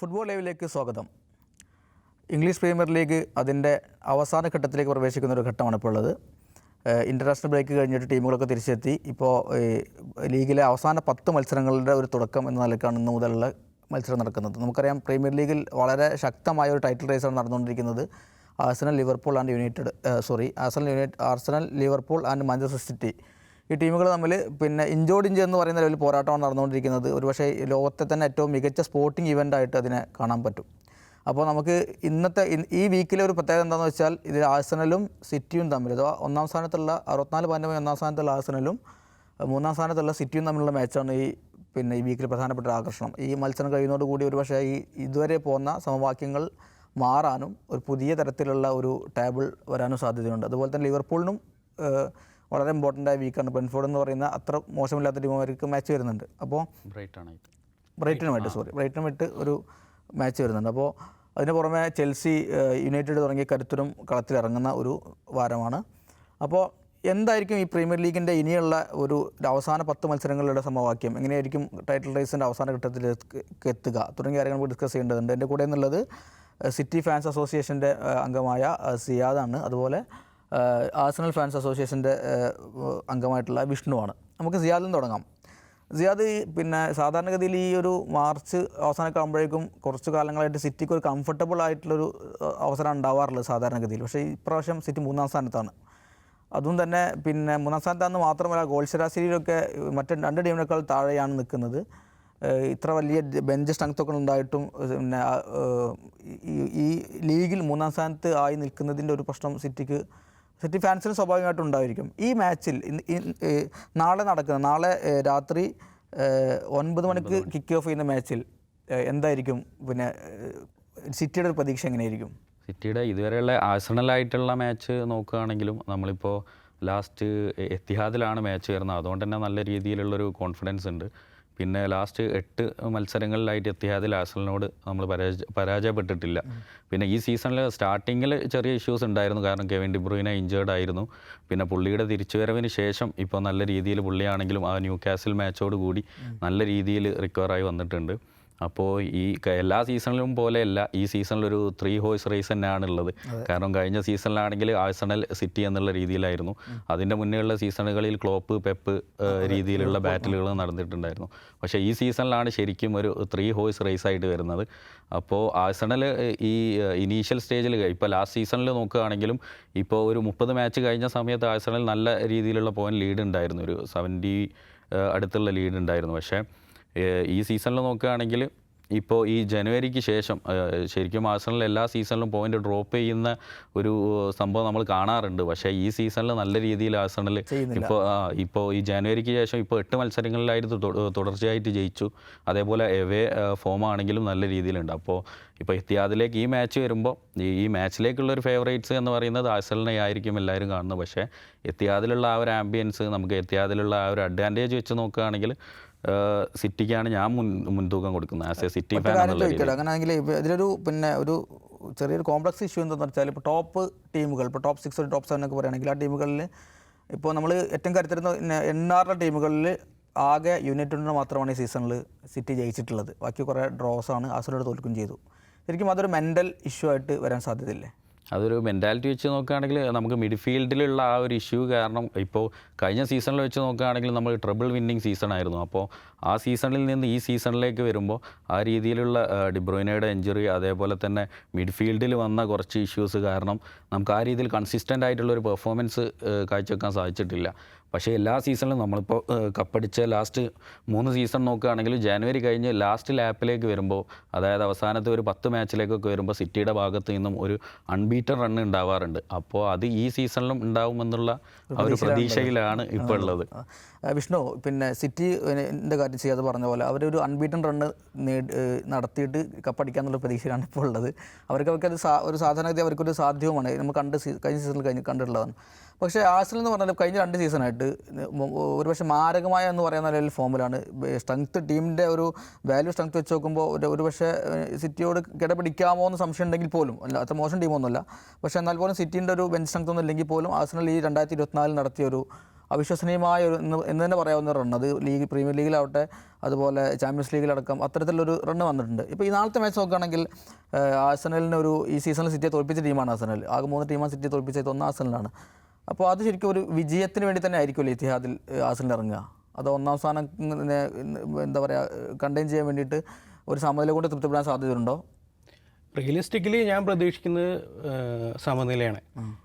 Football ലൈവിലേക്ക് സ്വാഗതം. English premier league അതിന്റെ അവസാന ഘട്ടത്തിലേക്ക് പ്രവേശിക്കുന്ന ഒരു ഘട്ടമാണ് ഇപ്പോൾ ഉള്ളത്. ഇന്റർനാഷണൽ ബ്രേക്ക് കഴിഞ്ഞിട്ട് ടീമുകളൊക്കെ തിരിച്ചെത്തി. ഇപ്പോൾ ലീഗിലെ അവസാന പത്ത് മത്സരങ്ങളുടെ ഒരു തുടക്കം എന്ന നിലക്കാണ് ഇന്ന് മുതലുള്ള മത്സരം നടക്കുന്നത്. നമുക്കറിയാം പ്രീമിയർ ലീഗിൽ വളരെ ശക്തമായ ഒരു ടൈറ്റിൽ റേസാണ് നടന്നുകൊണ്ടിരിക്കുന്നത്. Arsenal Liverpool and United sorry Arsenal unite Arsenal Liverpool and Manchester City. ഈ ടീമുകൾ തമ്മിൽ പിന്നെ ഇഞ്ചോട് ഇഞ്ച് എന്ന് പറയുന്ന ലെവലിൽ പോരാട്ടമാണ് നടന്നുകൊണ്ടിരിക്കുന്നത്. ഒരുപക്ഷെ പക്ഷേ ലോകത്തെ തന്നെ ഏറ്റവും മികച്ച സ്പോർട്ടിംഗ് ഇവന്റ് ആയിട്ട് അതിനെ കാണാൻ പറ്റും. അപ്പോൾ നമുക്ക് ഇന്നത്തെ ഈ വീക്കിലെ ഒരു പ്രത്യേകത എന്താണെന്ന് വെച്ചാൽ ഇതിൽ ആഴ്സണലും സിറ്റിയും തമ്മിൽ അഥവാ ഒന്നാം സ്ഥാനത്തുള്ള അറുപത്തിനാല് പോയിന്റുമായി ഒന്നാം സ്ഥാനത്തുള്ള ആഴ്സണലും മൂന്നാം സ്ഥാനത്തുള്ള സിറ്റിയും തമ്മിലുള്ള മാച്ചാണ് ഈ പിന്നെ ഈ വീക്കിൽ പ്രധാനപ്പെട്ട ആകർഷണം. ഈ മത്സരം കഴിയുന്നതോടുകൂടി ഒരുപക്ഷെ ഈ ഇതുവരെ പോകുന്ന സമവാക്യങ്ങൾ മാറാനും ഒരു പുതിയ തരത്തിലുള്ള ഒരു ടേബിൾ വരാനും സാധ്യതയുണ്ട്. അതുപോലെ തന്നെ ലിവർപൂളിനും വളരെ ഇമ്പോർട്ടന്റ് ആയ വീക്കാണ് ബെൻഫോർഡ് എന്ന് പറയുന്ന അത്ര മോശമില്ലാത്ത ടീമുമാർക്ക് മാച്ച് വരുന്നുണ്ട്. അപ്പോൾ ബ്രൈറ്റനുമായിട്ട് സോറി ബ്രൈറ്റനുമായിട്ട് ഒരു മാച്ച് വരുന്നുണ്ട്. അപ്പോൾ അതിന് പുറമെ ചെൽസി യുണൈറ്റഡ് തുടങ്ങിയ കരുത്തരും കളത്തിലിറങ്ങുന്ന ഒരു വാരമാണ്. അപ്പോൾ എന്തായിരിക്കും ഈ പ്രീമിയർ ലീഗിന്റെ ഇനിയുള്ള ഒരു അവസാന പത്ത് മത്സരങ്ങളുടെ സമവാക്യം? എങ്ങനെയായിരിക്കും ടൈറ്റിൽ റേസിന്റെ അവസാന ഘട്ടത്തിലേക്ക് എത്തുക? തുടങ്ങിയ കാര്യങ്ങൾ ഡിസ്കസ് ചെയ്യേണ്ടതുണ്ട്. എന്റെ കൂടെ എന്നുള്ളത് സിറ്റി ഫാൻസ് അസോസിയേഷന്റെ അംഗമായ സിയാദാണ് അതുപോലെ ഏഹ്, ആഴ്സണൽ ഫാൻസ് അസോസിയേഷന്റെ അംഗമായിട്ടുള്ള വിഷ്ണുവാണ്. നമുക്ക് സിയാദിൽ തുടങ്ങാം. സിയാദ് പിന്നെ സാധാരണഗതിയിൽ ഈ ഒരു മാർച്ച് അവസാനമൊക്കെ ആകുമ്പോഴേക്കും കുറച്ച് കാലങ്ങളായിട്ട് സിറ്റിക്ക് ഒരു കംഫർട്ടബിൾ ആയിട്ടുള്ളൊരു അവസരം ഉണ്ടാവാറുള്ളത് സാധാരണഗതിയിൽ. പക്ഷേ ഇപ്രാവശ്യം സിറ്റി മൂന്നാം സ്ഥാനത്താണ്. അതും തന്നെ പിന്നെ മൂന്നാം സ്ഥാനത്താണെന്ന് മാത്രമല്ല ഗോൾ ശരാശരിയിലൊക്കെ മറ്റ് രണ്ട് ടീമിനേക്കാൾ താഴെയാണ് നിൽക്കുന്നത്. ഇത്ര വലിയ ബെഞ്ച് സ്ട്രെങ്ത് ഒക്കെ ഉണ്ടായിട്ടും പിന്നെ ഈ ലീഗിൽ മൂന്നാം സ്ഥാനത്ത് ആയി നിൽക്കുന്നതിന്റെ ഒരു പ്രശ്നം സിറ്റിക്ക് സിറ്റി ഫാൻസിന് സ്വാഭാവികമായിട്ടും ഉണ്ടായിരിക്കും. ഈ മാച്ചിൽ നാളെ നടക്കുന്ന നാളെ രാത്രി ഒൻപത് മണിക്ക് കിക്ക് ഓഫ് ചെയ്യുന്ന മാച്ചിൽ എന്തായിരിക്കും? പിന്നെ സിറ്റിയുടെ ഒരു പ്രതീക്ഷ എങ്ങനെയായിരിക്കും? സിറ്റിയുടെ ഇതുവരെയുള്ള ആഴ്സണലായിട്ടുള്ള മാച്ച് നോക്കുകയാണെങ്കിലും നമ്മളിപ്പോൾ ലാസ്റ്റ് എത്തിഹാദിലാണ് മാച്ച് വരുന്നത്. അതുകൊണ്ട് തന്നെ നല്ല രീതിയിലുള്ളൊരു കോൺഫിഡൻസ് ഉണ്ട്. പിന്നെ ലാസ്റ്റ് എട്ട് മത്സരങ്ങളിലായിട്ട് എത്തിഹാദിൽ ആസലിനോട് നമ്മൾ പരാജയ പരാജയപ്പെട്ടിട്ടില്ല. പിന്നെ ഈ സീസണിൽ സ്റ്റാർട്ടിങ്ങിൽ ചെറിയ ഇഷ്യൂസ് ഉണ്ടായിരുന്നു. കാരണം കെവിൻ ഡിബ്രൂയിനെ ഇഞ്ചേർഡ് ആയിരുന്നു. പിന്നെ പുള്ളിയുടെ തിരിച്ചുവരവിന് ശേഷം ഇപ്പോൾ നല്ല രീതിയിൽ പുള്ളിയാണെങ്കിലും ആ ന്യൂ കാസിൽ മാച്ചോട് കൂടി നല്ല രീതിയിൽ റിക്കവറായി വന്നിട്ടുണ്ട്. അപ്പോൾ ഈ എല്ലാ സീസണിലും പോലെയല്ല ഈ സീസണിലൊരു ത്രീ ഹോഴ്സ് റേസ് തന്നെയാണ് ഉള്ളത് കാരണം കഴിഞ്ഞ സീസണിലാണെങ്കിൽ ആഴ്സണൽ സിറ്റി എന്നുള്ള രീതിയിലായിരുന്നു. അതിന്റെ മുന്നേയുള്ള സീസണുകളിൽ ക്ലോപ്പ് പെപ്പ് രീതിയിലുള്ള ബാറ്റിലുകൾ നടന്നിട്ടുണ്ടായിരുന്നു. പക്ഷേ ഈ സീസണിലാണ് ശരിക്കും ഒരു ത്രീ ഹോഴ്സ് റേസ് ആയിട്ട് വരുന്നത്. അപ്പോൾ ആഴ്സണൽ ഈ ഇനീഷ്യൽ സ്റ്റേജിൽ ഇപ്പോൾ ലാസ്റ്റ് സീസണിൽ നോക്കുകയാണെങ്കിലും ഇപ്പോൾ ഒരു മുപ്പത് മാച്ച് കഴിഞ്ഞ സമയത്ത് ആഴ്സണൽ നല്ല രീതിയിലുള്ള പോയിന്റ് ലീഡ് ഉണ്ടായിരുന്നു. ഒരു സെവന്റി അടുത്തുള്ള ലീഡ് ഉണ്ടായിരുന്നു. പക്ഷേ ഈ സീസണിൽ നോക്കുകയാണെങ്കിൽ ഇപ്പോൾ ഈ ജനുവരിക്ക് ശേഷം ശരിക്കും ആഴ്സണൽ എല്ലാ സീസണിലും പോയിന്റ് ഡ്രോപ്പ് ചെയ്യുന്ന ഒരു സംഭവം നമ്മൾ കാണാറുണ്ട്. പക്ഷേ ഈ സീസണിൽ നല്ല രീതിയിൽ ആഴ്സണൽ ഇപ്പോൾ ഇപ്പോൾ ഈ ജനുവരിക്ക് ശേഷം ഇപ്പോൾ എട്ട് മത്സരങ്ങളിലായിട്ട് തുടർച്ചയായിട്ട് ജയിച്ചു. അതേപോലെ എവേ ഫോം ആണെങ്കിലും നല്ല രീതിയിലുണ്ട്. അപ്പോൾ ഇപ്പോൾ എത്തിയാദിലേക്ക് ഈ മാച്ച് വരുമ്പോൾ ഈ മാച്ചിലേക്കുള്ള ഒരു ഫേവറേറ്റ്സ് എന്ന് പറയുന്നത് ആഴ്സണലിനെ ആയിരിക്കും എല്ലാവരും കാണുന്നത്. പക്ഷേ എത്തിയാദിലുള്ള ആ ഒരു ആംബിയൻസ് നമുക്ക് എത്തിയാദിലുള്ള ആ ഒരു അഡ്വാന്റേജ് വെച്ച് നോക്കുകയാണെങ്കിൽ സിറ്റിക്കാണ് ഞാൻ മുൻ മുൻതൂക്കം കൊടുക്കുന്നത്. ആസ് എ സിറ്റി ഫാൻ അങ്ങനെയാണെങ്കിൽ ഇതിലൊരു പിന്നെ ഒരു ചെറിയൊരു കോംപ്ലക്സ് ഇഷ്യൂ എന്താണെന്ന് വെച്ചാൽ ഇപ്പോൾ ടോപ്പ് ടീമുകൾ ഇപ്പോൾ ടോപ്പ് സിക്സ് ഒരു ടോപ്പ് സെവൻ ഒക്കെ പറയുകയാണെങ്കിൽ ആ ടീമുകളിൽ ഇപ്പോൾ നമ്മൾ ഏറ്റവും കരുത്തരുന്ന എണ്ണാറുടെ ടീമുകളിൽ ആകെ യുണൈറ്റഡിന് മാത്രമാണ് ഈ സീസണിൽ സിറ്റി ജയിച്ചിട്ടുള്ളത്. ബാക്കി കുറേ ഡ്രോസാണ് ആണ് ആസുലോട് തോൽക്കുകയും ചെയ്തു. ശരിക്കും അതൊരു മെന്റൽ ഇഷ്യൂ ആയിട്ട് വരാൻ സാധ്യതയില്ലേ? അതൊരു മെന്റാലിറ്റി വെച്ച് നോക്കുകയാണെങ്കിൽ നമുക്ക് മിഡ്ഫീൽഡിലുള്ള ആ ഒരു ഇഷ്യൂ കാരണം ഇപ്പോൾ കഴിഞ്ഞ സീസണിൽ വെച്ച് നോക്കുകയാണെങ്കിൽ നമ്മൾ ട്രിപ്പിൾ വിന്നിങ് സീസൺ ആയിരുന്നു. അപ്പോൾ ആ സീസണിൽ നിന്ന് ഈ സീസണിലേക്ക് വരുമ്പോൾ ആ രീതിയിലുള്ള ഡിബ്രോയിനയുടെ എഞ്ചുറി അതേപോലെ തന്നെ മിഡ്ഫീൽഡിൽ വന്ന കുറച്ച് ഇഷ്യൂസ് കാരണം നമുക്ക് ആ രീതിയിൽ കൺസിസ്റ്റന്റ് ആയിട്ടുള്ള ഒരു പെർഫോമൻസ് കാഴ്ചവെക്കാൻ സാധിച്ചിട്ടില്ല. പക്ഷേ എല്ലാ സീസണിലും നമ്മളിപ്പോൾ കപ്പടിച്ച ലാസ്റ്റ് മൂന്ന് സീസൺ നോക്കുകയാണെങ്കിൽ ജാനുവരി കഴിഞ്ഞ് ലാസ്റ്റ് ലാപ്പിലേക്ക് വരുമ്പോൾ അതായത് അവസാനത്തെ ഒരു പത്ത് മാച്ചിലേക്കൊക്കെ വരുമ്പോൾ സിറ്റിയുടെ ഭാഗത്ത് നിന്നും ഒരു അൺബീറ്റർ റൺ ഉണ്ടാവാറുണ്ട്. അപ്പോൾ അത് ഈ സീസണിലും ഉണ്ടാവുമെന്നുള്ള ഒരു പ്രതീക്ഷയിലാണ് ഇപ്പോൾ ഉള്ളത്. വിഷ്ണു പിന്നെ സിറ്റി എന്റെ കാര്യം ചെയ്യാതെ പറഞ്ഞ പോലെ അവരൊരു അൺബീറ്റൻ റണ്ണ് നടത്തിയിട്ട് കപ്പടിക്കാന്നുള്ള പ്രതീക്ഷയാണ് ഇപ്പോൾ ഉള്ളത്. അവർക്ക് അവർക്ക് അത് ഒരു സാധാരണഗതി അവർക്കൊരു സാധ്യവുമാണ്. നമ്മൾ കണ്ട് കഴിഞ്ഞ സീസണിൽ കഴിഞ്ഞ് കണ്ടിട്ടുള്ളതാണ്. പക്ഷേ ആഴ്സണൽ എന്ന് പറഞ്ഞാൽ കഴിഞ്ഞ രണ്ട് സീസണായിട്ട് ഒരുപക്ഷെ മാരകമായ എന്ന് പറയുന്ന നിലയിൽ ഫോമിലാണ് സ്ട്രെങ്ത് ടീമിന്റെ ഒരു വാല്യൂ സ്ട്രെങ്ത് വെച്ച് നോക്കുമ്പോൾ ഒരു ഒരുപക്ഷെ സിറ്റിയോട് കിടപിടിക്കാമോ എന്ന് സംശയം ഉണ്ടെങ്കിൽ പോലും അല്ല അത്ര മോശം ടീമൊന്നുമല്ല പക്ഷേ എന്നാൽ പോലും സിറ്റിന്റെ ഒരു ബെഞ്ച് സ്ട്രെങ്ത് ഒന്നും ഇല്ലെങ്കിൽ പോലും ആഴ്സണൽ ഈ രണ്ടായിരത്തി ഇരുപത്തിനാലിൽ നടത്തിയ ഒരു അവിശ്വസനീയമായ ഒരു എന്ന് തന്നെ പറയാവുന്ന റൺ അത് ലീഗ് പ്രീമിയർ ലീഗിലാവട്ടെ അതുപോലെ ചാമ്പ്യൻസ് ലീഗിലടക്കം അത്തരത്തിലൊരു റണ്ണ് വന്നിട്ടുണ്ട്. ഇപ്പോൾ ഈ നാളത്തെ മാച്ച് നോക്കുകയാണെങ്കിൽ ആഴ്സണലിന് ഒരു ഈ സീസണിൽ സിറ്റിയെ തോൽപ്പിച്ച ടീമാണ് ആസനൽ ആകെ മൂന്ന് ടീമാണ് സിറ്റിയെ തോൽപ്പിച്ചത്. ഒന്ന് ആസനലാണ് അപ്പോൾ അത് ശരിക്കും ഒരു വിജയത്തിന് വേണ്ടി തന്നെ ആയിരിക്കുമല്ലോ ഇത്തിഹാദിൽ ആസനൽ ഇറങ്ങുക? അത് ഒന്നാം സ്ഥാനം എന്താ പറയുക കണ്ടെയ്ൻ ചെയ്യാൻ വേണ്ടിയിട്ട് ഒരു സമനില കൊണ്ട് തൃപ്തിപ്പെടാൻ സാധ്യതയുണ്ടോ? റിയലിസ്റ്റിക്കലി ഞാൻ പ്രതീക്ഷിക്കുന്നത് സമനിലയാണ്.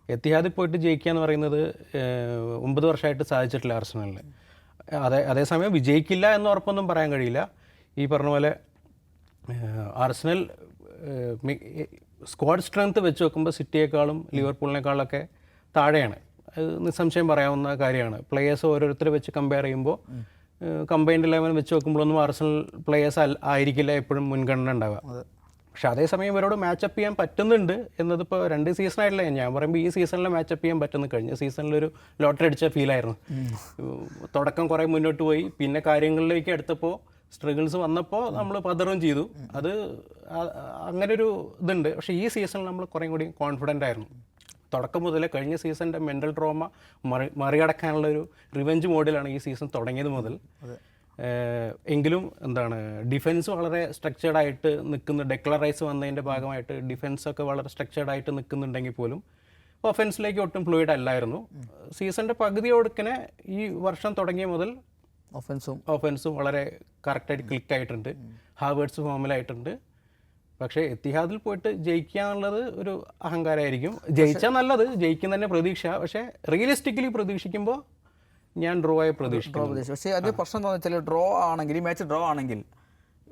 എത്തിഹാദിൽ പോയിട്ട് ജയിക്കുക എന്ന് പറയുന്നത് ഒമ്പത് വർഷമായിട്ട് സാധിച്ചിട്ടില്ല ആർസണലിന് അതേ അതേസമയം വിജയിക്കില്ല എന്ന് ഉറപ്പൊന്നും പറയാൻ കഴിയില്ല. ഈ പറഞ്ഞ പോലെ മി- സ്ക്വാഡ് സ്ട്രെങ്ത് വെച്ച് നോക്കുമ്പോൾ സിറ്റിയേക്കാളും ലിവർപൂളിനേക്കാളൊക്കെ താഴെയാണ്. നിസ്സംശയം പറയാവുന്ന കാര്യമാണ്. പ്ലേയേഴ്സ് ഓരോരുത്തരെ വെച്ച് കമ്പയർ ചെയ്യുമ്പോൾ കമ്പൈൻഡ് ലെവൻ വെച്ച് നോക്കുമ്പോഴൊന്നും ആർസണൽ പ്ലേയേഴ്സ് ആയിരിക്കില്ല എപ്പോഴും മുൻഗണന ഉണ്ടാവുക. പക്ഷെ അതേസമയം ഇവരോട് മാച്ചപ്പ് ചെയ്യാൻ പറ്റുന്നുണ്ട് എന്നതിപ്പോൾ രണ്ട് സീസൺ ആയിട്ടില്ല ഞാൻ. പറയുമ്പോൾ ഈ സീസണിൽ മാച്ചപ്പ് ചെയ്യാൻ പറ്റുന്നു കഴിഞ്ഞ സീസണിലൊരു ലോട്ടറി അടിച്ച ഫീലായിരുന്നു തുടക്കം കുറേ മുന്നോട്ട് പോയി. പിന്നെ കാര്യങ്ങളിലേക്ക് എടുത്തപ്പോൾ സ്ട്രഗിൾസ് വന്നപ്പോൾ നമ്മൾ പതറും ചെയ്തു. അത് അങ്ങനെ ഒരു ഇതുണ്ട്. പക്ഷേ ഈ സീസണിൽ നമ്മൾ കുറേ കൂടി കോൺഫിഡന്റ് ആയിരുന്നു. തുടക്കം മുതലേ കഴിഞ്ഞ സീസണിന്റെ മെന്റൽ ട്രോമ മറി മറികടക്കാനുള്ള ഒരു റിവെഞ്ച് മോഡിലാണ് ഈ സീസൺ തുടങ്ങിയത് മുതൽ. എങ്കിലും എന്താണ് ഡിഫൻസ് വളരെ സ്ട്രക്ചേർഡ് ആയിട്ട് നിൽക്കുന്ന. ഡെക്ലറൈസ് വന്നതിന്റെ ഭാഗമായിട്ട് ഡിഫൻസ് ഒക്കെ വളരെ സ്ട്രക്ചേർഡ് ആയിട്ട് നിൽക്കുന്നുണ്ടെങ്കിൽ പോലും ഒഫൻസിലേക്ക് ഒട്ടും ഫ്ലൂയിഡ് അല്ലായിരുന്നു. സീസണിന്റെ പകുതി ഒടുക്കനെ ഈ വർഷം തുടങ്ങിയ മുതൽ ഒഫൻസും ഒഫെൻസും വളരെ കറക്റ്റായിട്ട് ക്ലിക്ക് ആയിട്ടുണ്ട്. ഹാവേർഡ്സ് ഫോമിലായിട്ടുണ്ട് പക്ഷേ എത്തിഹാദിൽ പോയിട്ട് ജയിക്കുക എന്നുള്ളത് ഒരു അഹങ്കാരമായിരിക്കും. ജയിച്ചാൽ നല്ലത് ജയിക്കുന്ന തന്നെ പ്രതീക്ഷ. പക്ഷേ റിയലിസ്റ്റിക്കലി പ്രതീക്ഷിക്കുമ്പോൾ ഞാൻ ഡ്രോ ആയി പ്രതീക്ഷിക്കും പ്രതീക്ഷ. പക്ഷേ അതിന്റെ പ്രശ്നം എന്താണെന്ന് വെച്ചാൽ ഡ്രോ ആണെങ്കിൽ ഈ മാച്ച് ഡ്രോ ആണെങ്കിൽ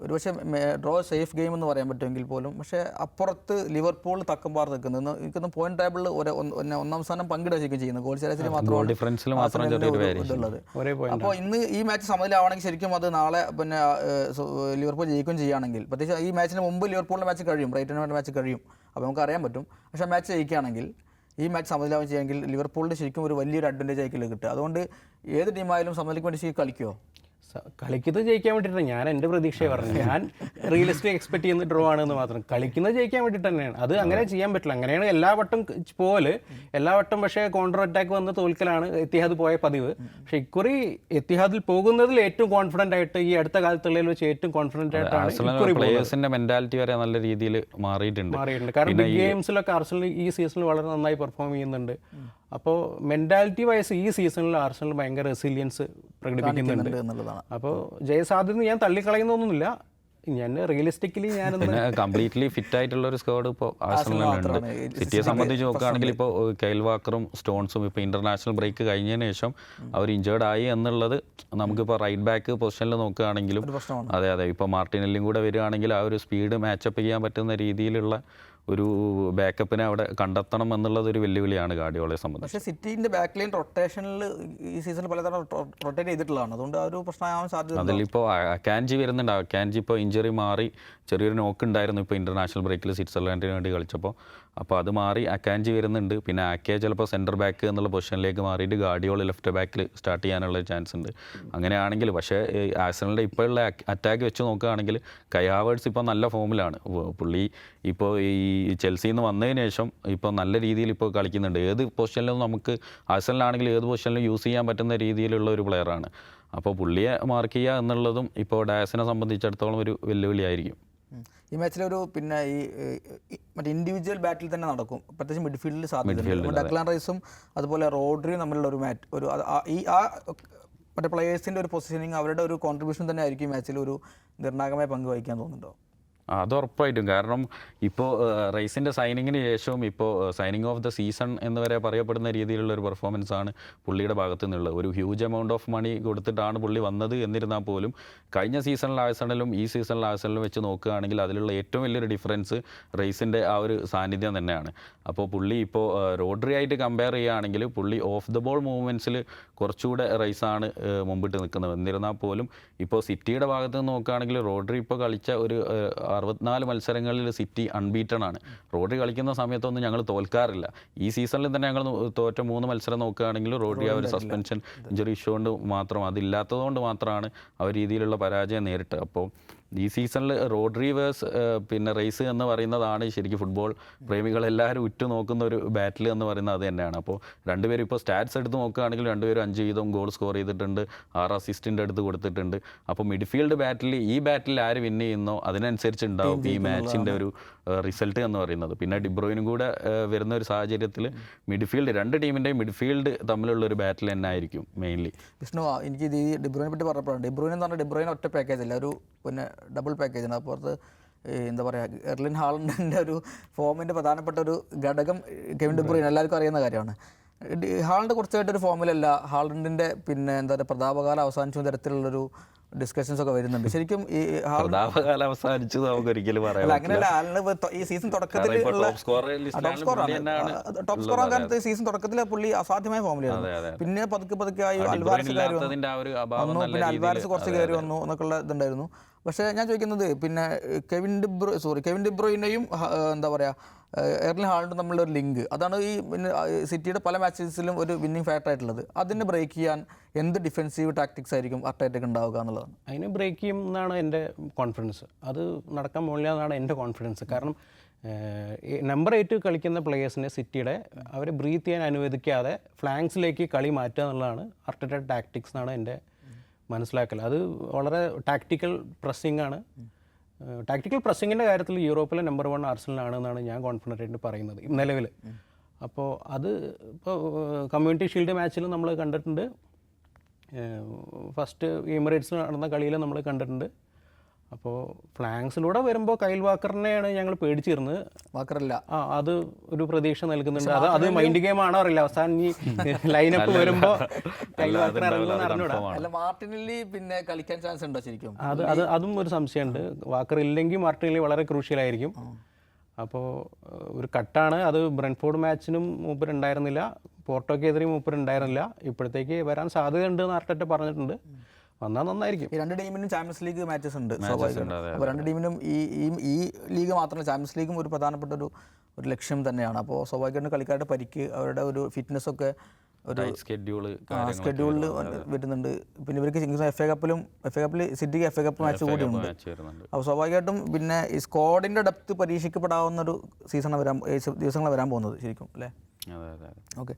ഒരു പക്ഷേ ഡ്രോ സേഫ് ഗെയിം എന്ന് പറയാൻ പറ്റുമെങ്കിൽ പോലും. പക്ഷേ അപ്പുറത്ത് ലിവർപൂൾ തക്കമ്പാർ നിൽക്കുന്നത് എനിക്കൊന്ന് പോയിന്റ് ടേബിളിൽ ഒരു ഒന്ന് സ്ഥാനം പങ്കിടുകയും ചെയ്യുന്നത് ഗോൾ ശരാശരി മാത്രമാണ് ഇതുള്ളത്. അപ്പോൾ ഇന്ന് ഈ മാച്ച് സമനിലാവണമെങ്കിൽ ശരിക്കും അത് നാളെ പിന്നെ ലിവർപൂൾ ജയിക്കും ചെയ്യുകയാണെങ്കിൽ. പ്രത്യേകിച്ച് ഈ മാച്ചിന് മുമ്പ് ലിവർപൂളിന്റെ മാച്ച് കഴിയും. ബ്രൈറ്റനുമായിട്ട് മാച്ച് കഴിയും. അപ്പോൾ നമുക്ക് അറിയാൻ പറ്റും. പക്ഷേ മാച്ച് ജയിക്കുകയാണെങ്കിൽ ഈ മാച്ച് സമതിലാവുകയും ചെയ്യുമെങ്കിൽ ലിവർപൂളിന് ശരിക്കും ഒരു വലിയൊരു അഡ്വാന്റേജ് ആയിക്കില്ല കിട്ടുക. അതുകൊണ്ട് ഏത് ടീമായാലും സമനിലയ്ക്ക് വേണ്ടി ശരിക്കും കളിക്കുമോ കളിക്കുന്നത് ജയിക്കാൻ വേണ്ടിയിട്ടാണ്. ഞാൻ എന്റെ പ്രതീക്ഷയെ പറഞ്ഞു. ഞാൻ റിയലിസ്റ്റിക് എക്സ്പെക്ട് ചെയ്യുന്ന ഡ്രോ ആണെന്ന് മാത്രം. കളിക്കുന്നത് ജയിക്കാൻ വേണ്ടിയിട്ട് തന്നെയാണ്. അത് അങ്ങനെ ചെയ്യാൻ പറ്റില്ല. അങ്ങനെയാണ് എല്ലാ വട്ടം പോൽ എല്ലാ വട്ടം പക്ഷേ കൗണ്ടർ അറ്റാക്ക് വന്ന് തോൽക്കലാണ് എത്തിഹാദ് പോയ പതിവ്. പക്ഷെ ഇക്കുറി എത്തിഹാദിൽ പോകുന്നതിൽ ഏറ്റവും കോൺഫിഡന്റ് ആയിട്ട് ഈ അടുത്ത കാലത്തുള്ളതിൽ വെച്ച് ഏറ്റവും കോൺഫിഡന്റ് ആയിട്ടാണ് പ്ലേയേഴ്സിന്റെ മെന്റാലിറ്റി വരെ നല്ല രീതിയിൽ മാറിയിട്ടുണ്ട്. മാറിയിട്ടുണ്ട്. കാരണം ബിഗ് ഗെയിംസിലൊക്കെ ആർസണൽ ഈ സീസണിൽ വളരെ നന്നായി പെർഫോം ചെയ്യുന്നുണ്ട്. അപ്പോൾ മെന്റാലിറ്റി വൈസ് ഈ സീസണിൽ ആർസണൽ ഭയങ്കര റെസിലിയൻസ് പ്രകടിപ്പിക്കുന്നുണ്ട്. എന്നുള്ളതാണ്. അപ്പോൾ ജയസാധ്യത ഞാൻ തള്ളിക്കളയുന്നൊന്നുമില്ല. ഞാൻ റിയലിസ്റ്റിക്കലി ഞാൻ കംപ്ലീറ്റ്ലി ഫിറ്റ് ആയിട്ടുള്ള ഒരു സ്ക്വാഡ് ഇപ്പോൾ ആഴ്സണലുണ്ട് സിറ്റിയെ സംബന്ധിച്ച് നോക്കുകയാണെങ്കിൽ ഇപ്പോൾ കെയിൽ വാക്കറും സ്റ്റോൺസും ഇപ്പോൾ ഇന്റർനാഷണൽ ബ്രേക്ക് കഴിഞ്ഞതിന് ശേഷം അവർ ഇഞ്ചേർഡ് ആയി എന്നുള്ളത് നമുക്കിപ്പോൾ റൈറ്റ് ബാക്ക് പൊസിഷനിൽ നോക്കുകയാണെങ്കിലും അതെ അതെ. ഇപ്പോൾ മാർട്ടിനെല്ലും കൂടെ വരികയാണെങ്കിൽ ആ ഒരു സ്പീഡ് മാച്ചപ്പ് ചെയ്യാൻ പറ്റുന്ന രീതിയിലുള്ള ഒരു ബാക്കപ്പിനെ അവിടെ കണ്ടെത്തണം എന്നുള്ളത് ഒരു വെല്ലുവിളിയാണ് ഗാഡിയോളെ സംബന്ധിച്ച്. പക്ഷേ സിറ്റിന്റെ ബാക്ക് ലൈൻ റൊട്ടേഷനിൽ ഈ സീസണിൽ പലതരം റൊട്ടേറ്റ് ചെയ്തിട്ടുള്ളതാണ്. അതുകൊണ്ട് ആ ഒരു പ്രശ്നമാകാൻ സാധ്യത അതിലിപ്പോൾ അക്കാൻജി വരുന്നുണ്ട്. അക്കാൻജി ഇപ്പോൾ ഇഞ്ചറി മാറി ചെറിയൊരു നോക്ക് ഉണ്ടായിരുന്നു. ഇപ്പോൾ ഇന്റർനാഷണൽ ബ്രേക്കിൽ സ്വിറ്റ്സർലാൻഡിന് വേണ്ടി കളിച്ചപ്പോൾ അപ്പോൾ അത് മാറി അക്കാൻജി വരുന്നുണ്ട്. പിന്നെ ആക്കെ ചിലപ്പോൾ സെന്റർ ബാക്ക് എന്നുള്ള പൊസിഷനിലേക്ക് മാറിയിട്ട് ഗാഡിയോൾ ലെഫ്റ്റ് ബാക്കിൽ സ്റ്റാർട്ട് ചെയ്യാനുള്ള ചാൻസ് ഉണ്ട്. അങ്ങനെയാണെങ്കിൽ പക്ഷേ ആഴ്സണലിന്റെ ഇപ്പോഴുള്ള അറ്റാക്ക് വെച്ച് നോക്കുകയാണെങ്കിൽ കയാവേഴ്സ് ഇപ്പോൾ നല്ല ഫോമിലാണ്. പുള്ളി ഇപ്പോൾ ഈ ചെൽസിയിൽ നിന്ന് വന്നതിന് ശേഷം ഇപ്പോൾ നല്ല രീതിയിൽ ഇപ്പോൾ കളിക്കുന്നുണ്ട്. ഏത് പൊസിഷനിലും നമുക്ക് ആഴ്സണലാണെങ്കിൽ ഏത് പൊസിഷനിലും യൂസ് ചെയ്യാൻ പറ്റുന്ന രീതിയിലുള്ള ഒരു പ്ലെയറാണ് അപ്പോൾ പുള്ളിയെ മാർക്ക് ചെയ്യുക എന്നുള്ളതും ഇപ്പോൾ ഡയസിനെ സംബന്ധിച്ചിടത്തോളം ഒരു വെല്ലുവിളിയായിരിക്കും. ഈ മാച്ചിലൊരു പിന്നെ ഈ മറ്റേ ഇൻഡിവിജ്വൽ ബാറ്റിൽ തന്നെ നടക്കും. പ്രത്യേകിച്ച് മിഡ്ഫീൽഡിൽ സാധ്യത ഡക്ലാൻ റൈസും അതുപോലെ റോഡ്രിയും തമ്മിലുള്ള ഒരു മാറ്റ് ഒരു ഈ ആ മറ്റേ പ്ലേയേഴ്സിന്റെ ഒരു പൊസിഷനിങ് അവരുടെ ഒരു കോൺട്രിബ്യൂഷൻ തന്നെ ആയിരിക്കും ഈ മാച്ചിൽ ഒരു നിർണായകമായ പങ്ക് വഹിക്കാൻ തോന്നുന്നുണ്ടോ? അത് ഉറപ്പായിട്ടും കാരണം ഇപ്പോൾ റൈസിന്റെ സൈനിങ്ങിന് ശേഷവും ഇപ്പോൾ സൈനിങ് ഓഫ് ദ സീസൺ എന്ന് വരെ പറയപ്പെടുന്ന രീതിയിലുള്ള ഒരു പെർഫോമൻസ് ആണ് പുള്ളിയുടെ ഭാഗത്തു നിന്നുള്ളത് ഒരു ഹ്യൂജ് എമൗണ്ട് ഓഫ് മണി കൊടുത്തിട്ടാണ് പുള്ളി വന്നത് എന്നിരുന്നാൽ പോലും കഴിഞ്ഞ സീസണിൽ ആഴ്സണലും ഈ സീസണിൽ ആഴ്സണലും വെച്ച് നോക്കുകയാണെങ്കിൽ അതിലുള്ള ഏറ്റവും വലിയൊരു ഡിഫറൻസ് റൈസിന്റെ ആ ഒരു സാന്നിധ്യം തന്നെയാണ്. അപ്പോൾ പുള്ളി ഇപ്പോൾ റോഡറി ആയിട്ട് കമ്പയർ ചെയ്യുകയാണെങ്കിൽ പുള്ളി ഓഫ് ദ ബോൾ മൂവ്മെന്റ്സിൽ കുറച്ചുകൂടെ റൈസാണ് മുമ്പിട്ട് നിൽക്കുന്നത്. എന്നിരുന്നാൽ പോലും ഇപ്പോൾ സിറ്റിയുടെ ഭാഗത്ത് നിന്ന് നോക്കുകയാണെങ്കിൽ റോഡറി ഇപ്പോൾ കളിച്ച ഒരു അറുപത്തിനാല് മത്സരങ്ങളിൽ സിറ്റി അൺബീറ്റൺ ആണ്. റോഡറി കളിക്കുന്ന സമയത്തൊന്നും ഞങ്ങൾ തോൽക്കാറില്ല. ഈ സീസണിൽ തന്നെ ഞങ്ങൾ തോറ്റ മൂന്ന് മത്സരം നോക്കുകയാണെങ്കിൽ റോഡി ആ ഒരു സസ്പെൻഷൻ ഇഞ്ചറി ഇഷ്യൂ കൊണ്ട് മാത്രം അതില്ലാത്തതുകൊണ്ട് മാത്രമാണ് ആ രീതിയിലുള്ള പരാജയം നേരിട്ടത്. അപ്പോൾ ഈ സീസണിൽ റോഡ് റീവേഴ്സ് പിന്നെ റേസ് എന്ന് പറയുന്നതാണ് ശരിക്കും ഫുട്ബോൾ. പ്രേമികളെല്ലാവരും ഉറ്റുനോക്കുന്ന ഒരു ബാറ്റിൽ എന്ന് പറയുന്നത് അത് തന്നെയാണ്. അപ്പോൾ രണ്ടുപേരും ഇപ്പോൾ സ്റ്റാറ്റ്സ് എടുത്ത് നോക്കുകയാണെങ്കിൽ രണ്ടുപേരും അഞ്ച് വീതം ഗോൾ സ്കോർ ചെയ്തിട്ടുണ്ട് ആറ് അസിസ്റ്റിന്റെ അടുത്ത് കൊടുത്തിട്ടുണ്ട്. അപ്പോൾ മിഡ്ഫീൽഡ് ബാറ്റിൽ ഈ ബാറ്റിൽ ആര് വിൻ ചെയ്യുന്നോ അതിനനുസരിച്ച് ഉണ്ടാവും ഈ മാച്ചിന്റെ ഒരു റിസൾട്ട് എന്ന് പറയുന്നത്. പിന്നെ ഡിബ്രോയിനും കൂടെ വരുന്ന ഒരു സാഹചര്യത്തിൽ മിഡ്ഫീൽഡ് രണ്ട് ടീമിന്റെയും മിഡ്ഫീൽഡ് തമ്മിലുള്ള ഒരു ബാറ്റിൽ തന്നെ ആയിരിക്കും മെയിൻലി വിഷ്ണു എനിക്ക് ഇത് ഈ ഡിബ്രോയിനെ പറ്റി പറഞ്ഞപ്പോഴാണ്. ഡിബ്രോയിൻ എന്ന് പറഞ്ഞാൽ ഡിബ്രോയിൻ ഒറ്റ പാക്കേജ് അല്ല ഒരു പിന്നെ ഡബിൾ പാക്കേജ് ആണ്. അപ്പുറത്ത് എന്താ പറയുക എർലിൻ ഹാളണ്ടിന്റെ ഒരു ഫോമിന്റെ പ്രധാനപ്പെട്ട ഒരു ഘടകം കെവിൻ ഡിബ്രോയിൻ എല്ലാവർക്കും അറിയുന്ന കാര്യമാണ്. ഹാളിന്റെ ഹാളണ്ട് കുറച്ചായിട്ട് ഫോമിലല്ല ഹാളണ്ടിന്റെ പിന്നെ എന്താ പറയുക പ്രതാപകാലം അവസാനിച്ച തരത്തിലുള്ളൊരു ഡിസ്കഷൻസ് ഒക്കെ വരുന്നുണ്ട്. ശരിക്കും ഈ പ്രതാപകാലം അവസാനിച്ചു നമുക്ക് ഒരിക്കലും പറയാം അങ്ങനെയല്ല ആളിന് ഈ സീസൺ തുടക്കത്തിൽ ടോപ്പ് സ്കോർ കാലത്ത് സീസൺ തുടക്കത്തിൽ പുള്ളി അസാധ്യമായ ഫോമിലായിരുന്നു പിന്നെ പതുക്കെ പതുക്കെ ആയി അൽവാരസ് കയറി വന്നു. പിന്നെ അൽവാരസ് കുറച്ച് കയറി വന്നു എന്നൊക്കെയുള്ള ഇതുണ്ടായിരുന്നു. പക്ഷേ ഞാൻ ചോദിക്കുന്നത് പിന്നെ Kevin De Bruyne sorry Kevin ഡിബ്രോയിനെയും എന്താ പറയുക എർലിൻ ഹാളിന്റെ തമ്മിലുള്ള ഒരു ലിങ്ക് അതാണ് ഈ സിറ്റിയുടെ പല മാച്ചസിലും ഒരു വിന്നിങ് ഫാക്ടർ ആയിട്ടുള്ളത്. അതിനെ ബ്രേക്ക് ചെയ്യാൻ എന്ത് ഡിഫെൻസീവ് ടാക്ടിക്സ് ആയിരിക്കും അർട്ടേറ്റക്ക് ഉണ്ടാവുക എന്നുള്ളതാണ്? അതിനെ ബ്രേക്ക് ചെയ്യും എന്നാണ് എന്റെ കോൺഫിഡൻസ് അത് നടക്കാൻ പോകില്ല എന്നാണ് എന്റെ കോൺഫിഡൻസ് കാരണം നമ്പർ എയ്റ്റ് കളിക്കുന്ന പ്ലേയേഴ്സിനെ സിറ്റിയുടെ അവരെ ബ്രീത്ത് ചെയ്യാൻ അനുവദിക്കാതെ ഫ്ലാങ്സിലേക്ക് കളി മാറ്റുക എന്നുള്ളതാണ് അർട്ടറ്റ ടാക്ടിക്സ് എന്നാണ് എന്റെ മനസ്സിലാക്കൽ അത് വളരെ ടാക്ടിക്കൽ പ്രസ്സിംഗ് ആണ്. ടാക്ടിക്കൽ പ്രസ്സിങ്ങിന്റെ കാര്യത്തിൽ യൂറോപ്പിലെ നമ്പർ വൺ ആർസണലാണ് എന്നാണ് ഞാൻ കോൺഫിഡന്റ് ആയിട്ട് പറയുന്നത് നിലവിൽ അപ്പോൾ അത് ഇപ്പോൾ കമ്മ്യൂണിറ്റി ഷീൽഡ് മാച്ചിൽ നമ്മൾ കണ്ടിട്ടുണ്ട്. ഫസ്റ്റ് എമിറേറ്റ്സ് നടന്ന കളിയിൽ നമ്മൾ കണ്ടിട്ടുണ്ട്. അപ്പോൾ ഫ്ലാങ്സിലൂടെ വരുമ്പോൾ കൈൽ വാക്കറിനെയാണ് ഞങ്ങൾ പേടിച്ചിരുന്നത്. വാക്കറല്ല. ആ അത് ഒരു പ്രതീക്ഷ നൽകുന്നുണ്ട്. അത് അത് മൈൻഡ് ഗെയിം ആണോ അറിയില്ല. അവസാനം ഈ ലൈനപ്പ് വരുമ്പോൾ കൈൽ വാക്കർ ഇറങ്ങുമെന്ന് അറിഞ്ഞൂടാ. അല്ല മാർട്ടിനിലി പിന്നെ കളിക്കാൻ ചാൻസ് ഉണ്ടോ ശരിക്കും? അത് അത് അതും ഒരു സംശയമുണ്ട്. വാക്കർ ഇല്ലെങ്കിൽ മാർട്ടിനിലി വളരെ ക്രൂഷ്യലായിരിക്കും അപ്പോൾ ഒരു കട്ടാണ്. അത് ബ്രൻഫോർഡ് മാച്ചിനും മൂപ്പർ ഉണ്ടായിരുന്നില്ല പോർട്ടോക്കെതിരെയും മൂപ്പർ ഉണ്ടായിരുന്നില്ല ഇപ്പോഴത്തേക്ക് വരാൻ സാധ്യതയുണ്ട് എന്ന് ആർട്ടറ്റ പറഞ്ഞിട്ടുണ്ട്. വന്നാൽ നന്നായിരിക്കും. ഈ രണ്ട് ടീമിനും ചാമ്പ്യൻസ് ലീഗ് മാച്ചസ് ഉണ്ട് സ്വാഭാവികമായിട്ടും. അപ്പോൾ രണ്ട് ടീമിനും ഈ ഈ ഈ ലീഗ് മാത്രമല്ല ചാമ്പ്യൻസ് ലീഗും ഒരു പ്രധാനപ്പെട്ട ഒരു ഒരു ലക്ഷ്യം തന്നെയാണ്. അപ്പോൾ സ്വാഭാവികമായിട്ടും കളിക്കാരുടെ പരിക്ക് അവരുടെ ഒരു ഫിറ്റ്നസ് ഒക്കെ ഒരു സ്കെഡ്യൂൾ സ്കെഡ്യൂളിൽ വരുന്നുണ്ട് പിന്നെ ഇവർക്ക് എഫ് എ കപ്പിലും എഫ് എ കപ്പിൽ സിറ്റിക്ക് എഫ് എ കപ്പ് മാച്ച് കൂടി ഉണ്ട്. അപ്പോൾ സ്വാഭാവികമായിട്ടും പിന്നെ ഈ സ്ക്വാഡിന്റെ ഡെപ്ത് പരീക്ഷിക്കപ്പെടാവുന്ന ഒരു സീസൺ വരാൻ ദിവസങ്ങൾ വരാൻ പോകുന്നത് ശരിക്കും അല്ലേ? അതെ അതെ അതെ. ഓക്കെ